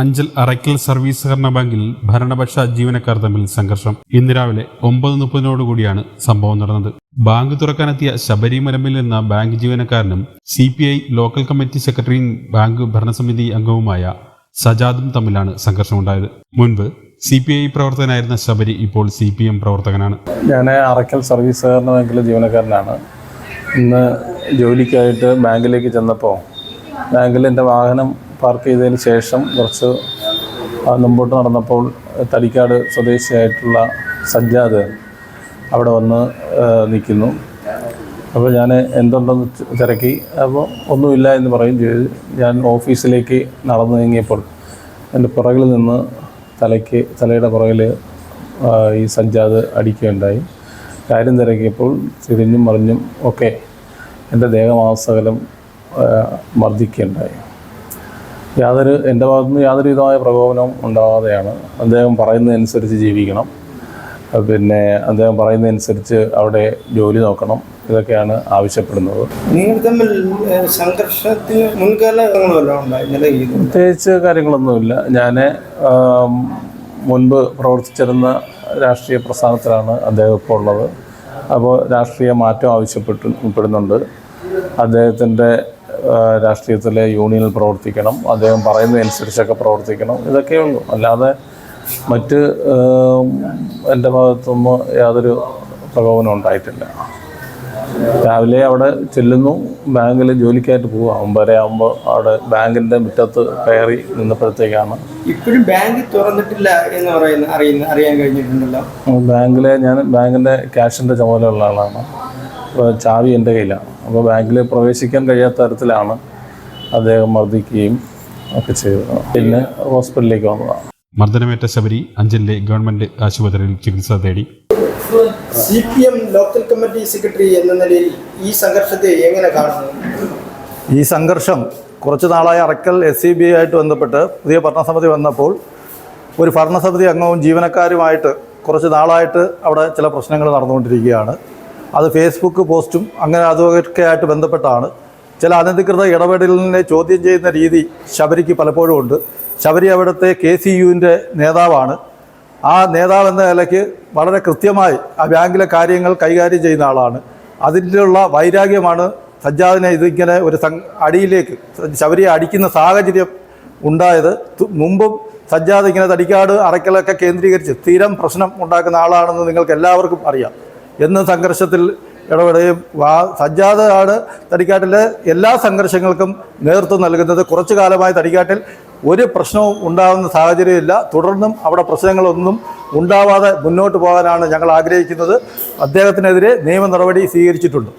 Anchal Arakkal service സഹകരണ ബാങ്കിൽ ഭരണപക്ഷ ജീവനക്കാർ തമ്മിൽ സംഘർഷം. ഇന്ന് രാവിലെ ഒമ്പത് മുപ്പതിനോടുകൂടിയാണ് സംഭവം നടന്നത്. ബാങ്ക് തുറക്കാനെത്തിയ ശബരിമലമിൽ നിന്ന ബാങ്ക് ജീവനക്കാരനും സി ലോക്കൽ കമ്മിറ്റി സെക്രട്ടറിയും ബാങ്ക് ഭരണസമിതി അംഗവുമായ സജാദും തമ്മിലാണ് സംഘർഷമുണ്ടായത്. മുൻപ് സി പി ഐ പ്രവർത്തകനായിരുന്ന ശബരി ഇപ്പോൾ സി പി എം പ്രവർത്തകനാണ്. ഞാൻ അറയ്ക്കൽ സർവീസ് സഹകരണ ബാങ്കിലെ ജീവനക്കാരനാണ്. ഇന്ന് ജോലിക്കായിട്ട് ബാങ്കിലേക്ക് ചെന്നപ്പോൾ ബാങ്കിൽ എന്റെ വാഹനം പാർക്ക് ചെയ്തതിന് ശേഷം കുറച്ച് മുമ്പോട്ട് നടന്നപ്പോൾ തടിക്കാട് സ്വദേശിയായിട്ടുള്ള സജ്ജാദ് അവിടെ വന്ന് നിൽക്കുന്നു. അപ്പോൾ ഞാൻ എന്തുണ്ടെന്ന് തിരക്കി. അപ്പോൾ ഒന്നുമില്ല എന്ന് പറയും ചെയ്തു. ഞാൻ ഓഫീസിലേക്ക് നടന്നു നീങ്ങിയപ്പോൾ എന്റെ പുറകിൽ നിന്ന് തലയ്ക്ക് തലയുടെ പുറകിൽ ഈ സജ്ജാദ് അടിക്കുകയുണ്ടായി. കാര്യം തിരക്കിയപ്പോൾ തിരിഞ്ഞും മറിഞ്ഞും ഒക്കെ എന്റെ ദേഹമാസകലം മർദ്ദിക്കുകയുണ്ടായി യാതൊരു എന്റെ ഭാഗത്തുനിന്ന് യാതൊരു വിധമായ പ്രകോപനവും ഉണ്ടാവാതെയാണ് അദ്ദേഹം പറയുന്നതനുസരിച്ച് ജീവിക്കണം. പിന്നെ അദ്ദേഹം പറയുന്നതനുസരിച്ച് അവിടെ ജോലി നോക്കണം. ഇതൊക്കെയാണ് ആവശ്യപ്പെടുന്നത്. നിങ്ങൾ തമ്മിൽ സംഘർഷത്തിന് പ്രത്യേകിച്ച് കാര്യങ്ങളൊന്നുമില്ല. ഞാൻ മുൻപ് പ്രവർത്തിച്ചിരുന്ന രാഷ്ട്രീയ പ്രസ്ഥാനത്തിലാണ് അദ്ദേഹം ഇപ്പോൾ ഉള്ളത്. അപ്പോൾ രാഷ്ട്രീയ മാറ്റം ആവശ്യപ്പെട്ടു പെടുന്നുണ്ട് അദ്ദേഹത്തിന്റെ രാഷ്ട്രീയത്തിലെ യൂണിയനിൽ പ്രവർത്തിക്കണം അദ്ദേഹം പറയുന്നതനുസരിച്ചൊക്കെ പ്രവർത്തിക്കണം ഇതൊക്കെ ഉള്ളൂ. അല്ലാതെ മറ്റ് എന്റെ ഭാഗത്തുനിന്ന് യാതൊരു പ്രകോപനം ഉണ്ടായിട്ടില്ല. രാവിലെ അവിടെ ചെല്ലുന്നു ബാങ്കിൽ ജോലിക്കായിട്ട് പോവുക. ഒമ്പതര ആകുമ്പോൾ അവിടെ ബാങ്കിന്റെ മുറ്റത്ത് കയറി നിന്നപ്പോഴത്തേക്കാണ്. ഇപ്പോഴും ബാങ്ക് തുറന്നിട്ടില്ല എന്ന് പറയുന്ന അറിയുന്ന അറിയാൻ കഴിഞ്ഞിട്ടുണ്ടല്ലോ. ബാങ്കിലെ ഞാൻ ബാങ്കിന്റെ ക്യാഷിന്റെ ചുമതലയുള്ള ആളാണ്. ചാവി എന്റെ കയ്യിലാണ് അപ്പോൾ ബാങ്കിൽ പ്രവേശിക്കാൻ കഴിയാത്ത തരത്തിലാണ് അദ്ദേഹം മർദ്ദിക്കുകയും ഒക്കെ ചെയ്തത്. പിന്നെ ഹോസ്പിറ്റലിലേക്ക് വന്നതാണ് മർദ്ദനമേറ്റ ശബരി അഞ്ചലിലെ ഗവൺമെന്റ് ആശുപത്രിയിൽ ചികിത്സ തേടി. C P M local committee secretary എന്ന നിലയിൽ ഈ സംഘർഷത്തെ എങ്ങനെ കാണുന്നു? ഈ സംഘർഷം കുറച്ച് നാളായി അറക്കൽ എസ് സി ബി ആയിട്ട് ബന്ധപ്പെട്ട് പുതിയ ഭരണസമിതി വന്നപ്പോൾ ഒരു ഭരണസമിതി അംഗവും ജീവനക്കാരുമായിട്ട് കുറച്ച് നാളായിട്ട് അവിടെ ചില പ്രശ്നങ്ങൾ നടന്നുകൊണ്ടിരിക്കുകയാണ്. അത് ഫേസ്ബുക്ക് പോസ്റ്റും അങ്ങനെ അതൊക്കെ ആയിട്ട് ബന്ധപ്പെട്ടാണ്. ചില അനധികൃത ഇടപെടലിനെ ചോദ്യം ചെയ്യുന്ന രീതി ശബരിക്ക് പലപ്പോഴും ഉണ്ട്. ശബരി അവിടുത്തെ കെ സി യുവിന്റെ നേതാവാണ്. ആ നേതാവ് എന്ന നിലയ്ക്ക് വളരെ കൃത്യമായി ആ ബാങ്കിലെ കാര്യങ്ങൾ കൈകാര്യം ചെയ്യുന്ന ആളാണ്. അതിന്റെയുള്ള വൈരാഗ്യമാണ് സജ്ജാദിനെ ഇതിങ്ങനെ ഒരു അടിയിലേക്ക് ശബരിയെ അടിക്കുന്ന സാഹചര്യം ഉണ്ടായത്. മുമ്പും സജ്ജാദ് ഇങ്ങനെ തടിക്കാട് അറയ്ക്കലൊക്കെ കേന്ദ്രീകരിച്ച് സ്ഥിരം പ്രശ്നം ഉണ്ടാക്കുന്ന ആളാണെന്ന് നിങ്ങൾക്ക് എല്ലാവർക്കും അറിയാം. എന്ന് സംഘർഷത്തിൽ ഇടപെടുകയും വാ സജ്ജാദ് ആണ് തടിക്കാട്ടിലെ എല്ലാ സംഘർഷങ്ങൾക്കും നേതൃത്വം നൽകുന്നത് കുറച്ചു കാലമായി തടിക്കാട്ടിൽ ഒരു പ്രശ്നവും ഉണ്ടാകുന്ന സാഹചര്യമില്ല തുടർന്നും അവിടെ പ്രശ്നങ്ങളൊന്നും ഉണ്ടാവാതെ മുന്നോട്ട് പോകാനാണ് ഞങ്ങൾ ആഗ്രഹിക്കുന്നത്. അദ്ദേഹത്തിനെതിരെ നിയമ നടപടി സ്വീകരിച്ചിട്ടുണ്ട്.